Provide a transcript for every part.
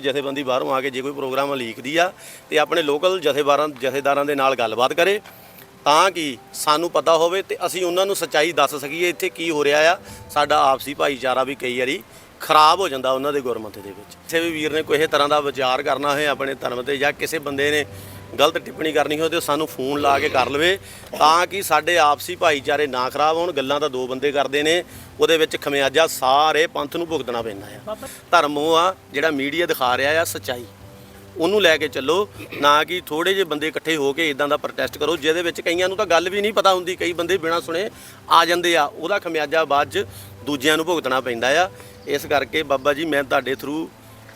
ਜਥੇਬੰਦੀ ਬਾਹਰੋਂ ਆ ਕੇ ਜੇ ਕੋਈ ਪ੍ਰੋਗਰਾਮ ਲੀਕਦੀ ਆ ਤੇ ਆਪਣੇ ਲੋਕਲ ਜਥੇਬਾਰਾਂ, ਜਥੇਦਾਰਾਂ ਦੇ ਨਾਲ ਗੱਲਬਾਤ ਕਰੇ, ਤਾਂ ਕਿ ਸਾਨੂੰ ਪਤਾ ਹੋਵੇ ਤੇ ਅਸੀਂ ਉਹਨਾਂ ਨੂੰ ਸੱਚਾਈ ਦੱਸ ਸਕੀਏ ਇੱਥੇ ਕੀ ਹੋ ਰਿਹਾ ਆ। ਸਾਡਾ ਆਪਸੀ ਭਾਈਚਾਰਾ ਵੀ ਕਈ ਵਾਰੀ ਖਰਾਬ ਹੋ ਜਾਂਦਾ ਉਹਨਾਂ ਦੇ ਗੁਰਮਤਿ ਦੇ ਵਿੱਚ। ਕਿਸੇ ਵੀ ਵੀਰ ਨੇ ਕੋਈ ਇਹ ਤਰ੍ਹਾਂ ਦਾ ਵਿਚਾਰ ਕਰਨਾ ਹੋਏ ਆਪਣੇ ਧਰਮ ਤੇ ਜਾਂ ਕਿਸੇ ਬੰਦੇ ਨੇ ਗਲਤ ਟਿੱਪਣੀ ਕਰਨੀ ਹੋਵੇ ਤੇ ਸਾਨੂੰ ਫੋਨ ਲਾ ਕੇ ਕਰ ਲਵੇ ਤਾਂ ਕਿ ਸਾਡੇ ਆਪਸੀ ਭਾਈਚਾਰੇ ਨਾ ਖਰਾਬ ਹੋਣ, ਗੱਲਾਂ ਤਾਂ ਦੋ ਬੰਦੇ ਕਰਦੇ ਨੇ, ਉਹਦੇ ਵਿੱਚ ਖਮਿਆਜਾ ਸਾਰੇ ਪੰਥ ਨੂੰ ਭੁਗਤਣਾ ਪੈਂਦਾ ਆ। ਧਰਮ ਉਹ ਆ ਜਿਹੜਾ ਮੀਡੀਆ ਦਿਖਾ ਰਿਹਾ ਆ ਸੱਚਾਈ। ਉਹਨੂੰ ਲੈ ਕੇ ਚੱਲੋ, ਨਾ ਕਿ ਥੋੜੇ ਜਿਹੇ ਬੰਦੇ ਇਕੱਠੇ ਹੋ ਕੇ ਇਦਾਂ ਦਾ ਪ੍ਰੋਟੈਸਟ ਕਰੋ, ਜਿਹਦੇ ਵਿੱਚ ਕਈਆਂ ਨੂੰ ਤਾਂ ਗੱਲ ਵੀ ਨਹੀਂ ਪਤਾ ਹੁੰਦੀ, ਕਈ ਬੰਦੇ ਬਿਨਾਂ ਸੁਣੇ ਆ ਜਾਂਦੇ ਆ। ਉਹਦਾ ਖਮਿਆਜਾ ਬਾਅਦ 'ਚ ਦੂਜਿਆਂ ਨੂੰ ਭੁਗਤਣਾ ਪੈਂਦਾ ਆ। ਇਸ ਕਰਕੇ ਬਾਬਾ ਜੀ, ਮੈਂ ਤੁਹਾਡੇ ਥਰੂ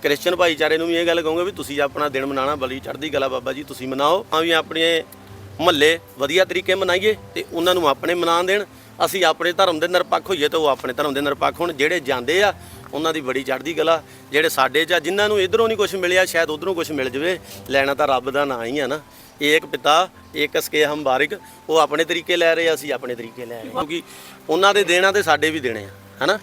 ਕ੍ਰਿਸਚਨ ਭਾਈਚਾਰੇ ਨੂੰ ਵੀ ਇਹ ਗੱਲ ਕਹੂੰਗਾ ਵੀ ਤੁਸੀਂ ਆਪਣਾ ਦਿਨ ਮਨਾਣਾ ਬਲੀ ਚੜ੍ਹਦੀ ਕਲਾ ਬਾਬਾ ਜੀ ਤੁਸੀਂ ਮਨਾਓ। ਆ ਵੀ ਆਪਣੇ ਮਹੱਲੇ ਵਧੀਆ ਤਰੀਕੇ ਮਨਾਈਏ ਤੇ ਉਹਨਾਂ ਨੂੰ ਆਪਣੇ ਮਨਾਉਣ ਦੇਣ। ਅਸੀਂ ਆਪਣੇ ਧਰਮ ਦੇ ਨਿਰਪੱਖ ਹੋਈਏ ਤੇ ਉਹ ਆਪਣੇ ਧਰਮ ਦੇ ਨਿਰਪੱਖ ਹੋਣ। ਜਿਹੜੇ ਜਾਂਦੇ ਆ ਉਹਨਾਂ ਦੀ ਬੜੀ ਚੜ੍ਹਦੀ ਕਲਾ। ਜਿਹੜੇ ਸਾਡੇ ਚ ਆ, ਜਿਨ੍ਹਾਂ ਨੂੰ ਇਧਰੋਂ ਨਹੀਂ ਕੁਝ ਮਿਲਿਆ ਸ਼ਾਇਦ ਉਧਰੋਂ ਕੁਝ ਮਿਲ ਜਵੇ ਲੈਣਾ ਤਾਂ ਰੱਬ ਦਾ ਨਾਂ ਹੀ ਆ ਨਾ। ਏਕ ਪਿਤਾ ਏਕ ਸਕੇ ਹਮ ਬਾਰਿਕ ਉਹ ਆਪਣੇ ਤਰੀਕੇ ਲੈ ਰਹੇ ਆ, ਅਸੀਂ ਆਪਣੇ ਤਰੀਕੇ ਲੈ ਰਹੇ ਕਿਉਂਕਿ ਉਹਨਾਂ ਦੇ ਦੇਣਾ ਤੇ ਸਾਡੇ ਵੀ ਦੇਣੇ ਆ ਹਨਾ?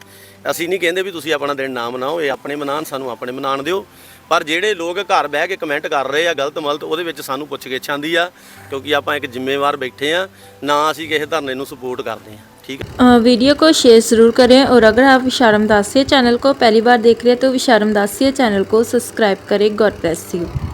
ਅਸੀਂ ਨਹੀਂ ਕਹਿੰਦੇ ਵੀ ਤੁਸੀਂ ਆਪਣਾ ਦਿਨ ਨਾ ਮਨਾਓ ਇਹ ਆਪਣੇ ਮਨਾਉਣ ਸਾਨੂੰ ਆਪਣੇ ਮਨਾਉਣ ਦਿਓ ਪਰ ਜਿਹੜੇ ਲੋਕ ਘਰ ਬਹਿ ਕੇ ਕਮੈਂਟ ਕਰ ਰਹੇ ਆ ਗਲਤ ਮਲਤ ਉਹਦੇ ਵਿੱਚ ਸਾਨੂੰ ਪੁੱਛ ਗਿੱਛ ਆਂਦੀ ਆ ਕਿਉਂਕਿ ਆਪਾਂ ਇੱਕ ਜ਼ਿੰਮੇਵਾਰ ਬੈਠੇ ਆ ਨਾ ਅਸੀਂ ਕਿਸੇ ਧਰਨੇ ਨੂੰ ਸਪੋਰਟ ਕਰਦੇ ਆ ਠੀਕ ਹੈ अ, वीडियो को शेयर ज़रूर करें और अगर आप विशारम दासिया चैनल को पहली बार देख रहे हैं तो विशारम दासिया चैनल को सब्सक्राइब करें गॉड ब्लेस यू